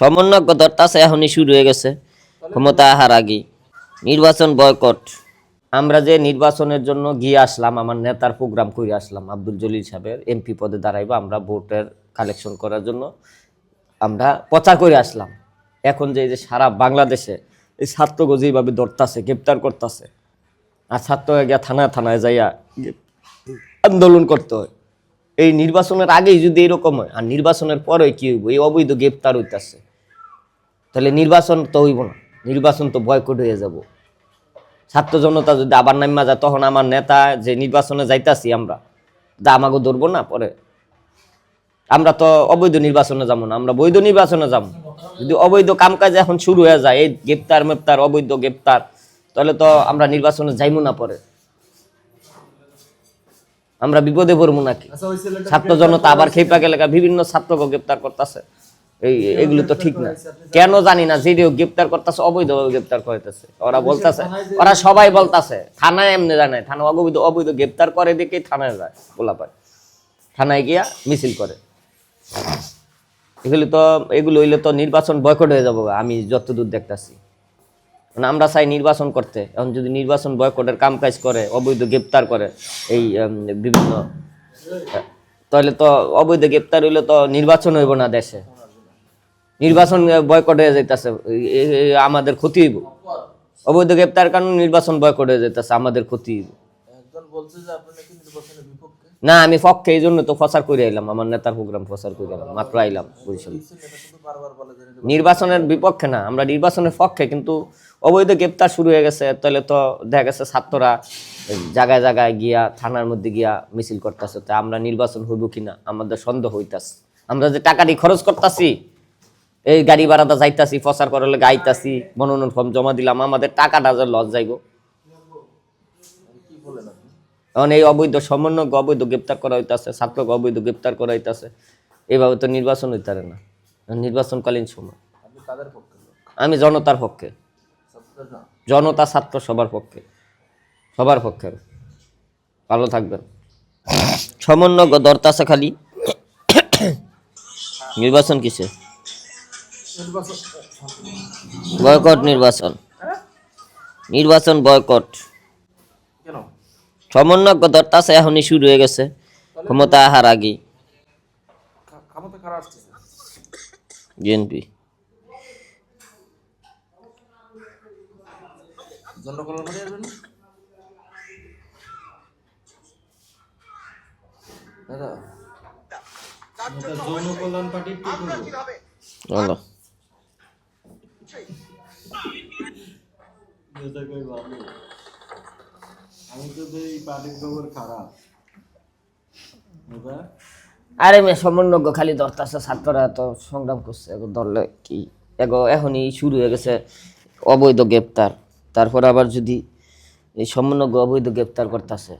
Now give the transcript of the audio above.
সমন্বয় ধরতাছে এখনই শুরু হয়ে গেছে। ক্ষমতা আহার আগে নির্বাচন বয়কট। আমরা যে নির্বাচনের জন্য গিয়ে আসলাম, আমার নেতার প্রোগ্রাম করে আসলাম, আব্দুল জলিল সাহেবের এমপি পদে দাঁড়াইবো আমরা ভোটের কালেকশন করার জন্য। আমরা প্রচার করে আসলাম। এখন যে যে সারা বাংলাদেশে এই ছাত্রকে যেভাবে ধরতাছে, গ্রেপ্তার করতেছে, আর ছাত্রকে গিয়া থানায় থানায় যাইয়া আন্দোলন করতে হয়। এই নির্বাচনের আগেই যদি এরকম হয়, আর নির্বাচনের পরে কি হইব? এই অবৈধ গ্রেপ্তার হইতাছে। তাহলে নির্বাচন তো হইব না। নির্বাচন তো বয়কট হয়ে যাব। ছাত্র জনতা যদি আবার নামা যায় তখন আমার নেতা যে নির্বাচনে যাইতাছি আমরা যা আমাকে ধরবো না পরে। আমরা তো অবৈধ নির্বাচনে যাব না আমরা বৈধ নির্বাচনে যাব। যদি অবৈধ কামকাজ এখন শুরু হয়ে যায় এই গ্রেপ্তার মেপ্তার অবৈধ গ্রেপ্তার তাহলে তো আমরা নির্বাচনে যাইবো না পরে। আমরা বিপদে পড়ব নাকি? ছাত্র জনতা আবার খেপা গেলে বিভিন্ন ছাত্রকে গ্রেপ্তার করতেছে। এই এগুলো তো ঠিক না। কেন জানি না যে গ্রেপ্তার করতেছে অবৈধভাবে গ্রেপ্তার করতেছে ওরা বলতেছে ওরা সবাই বলতেছে থানায় এমনি জানে থানা অবৈধ অবৈধ গ্রেপ্তার করে দেখে থানায় যায় বলা পায় থানায় গিয়া মিছিল করে। এগুলো তো এগুলো হইলে তো নির্বাচন বয়কট হয়ে যাব আমি যতদূর দেখতাছি। মানে আমরা চাই নির্বাচন করতে এখন যদি নির্বাচন বয়কটের কাম কাজ করে অবৈধ গ্রেপ্তার করে এই বিভিন্ন তাহলে তো অবৈধ গ্রেপ্তার হইলে তো নির্বাচন হইব না দেশে। নির্বাচন বয়কট হয়ে যাইতেছে। আমাদের ক্ষতি হইব। অবৈধ গ্রেপ্তার কারণে নির্বাচন বয়কট হয়ে যাইতেছে আমাদের ক্ষতি হইব। না আমি পক্ষে এই জন্য তো প্রচার করে আইলাম আমার নেতার প্রোগ্রাম প্রচার করে আইলাম মাত্র আইলাম বরিশাল। নির্বাচনের বিপক্ষে না আমরা নির্বাচনের পক্ষে কিন্তু অবৈধ গ্রেপ্তার শুরু হয়ে গেছে তাহলে তো দেখা গেছে ছাত্ররা জায়গায় জায়গায় গিয়া থানার মধ্যে গিয়া মিছিল করতেছে তা আমরা নির্বাচন হইব কিনা আমাদের সন্দেহ হইতাছে। আমরা যে টাকাটি খরচ করতেছি এই গাড়ি ভাড়াটা যাইতাছি, প্রচার করলে গাইতাছি মনোনয়ন ফর্ম জমা দিলাম, আমাদের টাকাটা যে লস যাইব। কি বলেন আপনি এখন এই অবৈধ সমন্বয় অবৈধ গ্রেপ্তার করা হইতাছে, ছাত্রকে অবৈধ গ্রেপ্তার করা হইতাছে। এইভাবে তো নির্বাচন হইতে না, নির্বাচনকালীন সময়। আমি জনতার পক্ষে। জনতা, ছাত্র সবার পক্ষে। সবার পক্ষে। ভালো থাকবেন। সমন্বয় দরতাছে খালি। নির্বাচন কিসে? বয়কট নির্বাচন। নির্বাচন বয়কট। কেন? সমন্বয় দরতাছে এখনই শুরু হয়ে গেছে। ক্ষমতা আহার আগে বিএনপি। জনকল্যাণ করে আসবেন? দাদা জনকল্যাণ পার্টির আরে মে সমন্বয় খালি দরতাছে ছাত্ররা তো সংগ্রাম করছে, এগো ধরলে কি? এগো এখনই শুরু হয়ে গেছে অবৈধ গ্রেপ্তার। তারপর আবার যদি এই সমন্বয় অবৈধ গ্রেপ্তার করতেছে